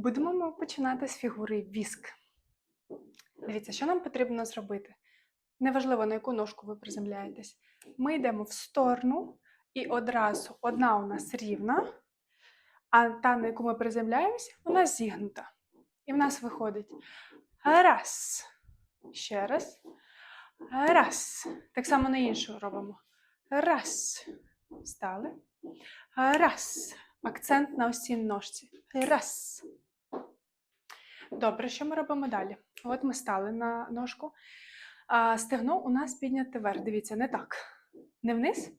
Будемо ми починати з фігури віск. Дивіться, що нам потрібно зробити. Неважливо, на яку ножку ви приземляєтесь. Ми йдемо в сторону, і одразу одна у нас рівна, а та, на яку ми приземляємося, вона зігнута. І в нас виходить раз. Ще раз. Раз. Так само на іншу робимо. Раз. Стали. Раз. Акцент на ось ножці. Раз. Добре, що ми робимо далі? От ми стали на ножку. А стегно у нас підняте вверх. Дивіться, не так. Не вниз,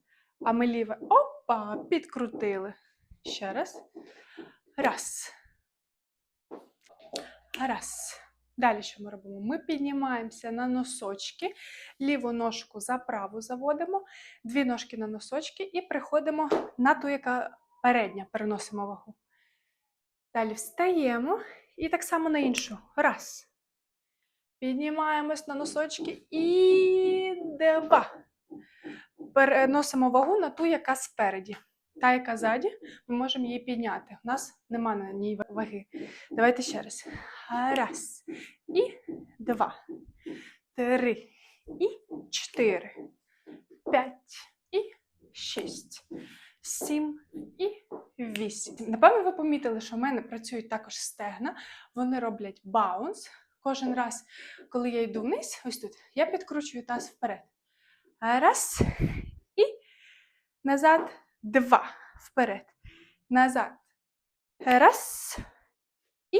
а ми ліве. Опа! Підкрутили. Ще раз. Раз. Раз. Далі що ми робимо? Ми піднімаємося на носочки, ліву ножку за праву заводимо, дві ножки на носочки і приходимо на ту, яка передня, переносимо вагу. Далі встаємо і так само на іншу. Раз. Піднімаємось на носочки і два. Переносимо вагу на ту, яка спереді. Та, яка ззаді, ми можемо її підняти. У нас нема на ній ваги. Давайте ще раз. Раз. І два. Три. І чотири. П'ять. І шість. Сім і вісім. Напевно, ви помітили, що в мене працюють також стегна. Вони роблять баунс. Кожен раз, коли я йду вниз, ось тут, я підкручую таз вперед. Раз. І назад. Два. Вперед. Назад. Раз. І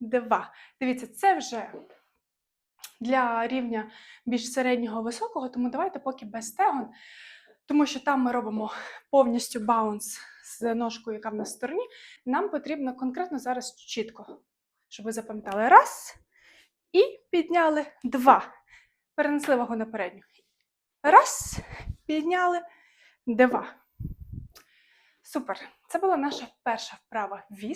два. Дивіться, це вже для рівня більш середнього високого, тому давайте поки без стегон, тому що там ми робимо повністю баунс з ножкою, яка в нас в стороні. Нам потрібно конкретно зараз чітко, щоб ви запам'ятали. Раз. І підняли два. Перенесли вагу на передню. Раз. Підняли два. Супер. Це була наша перша вправа віз.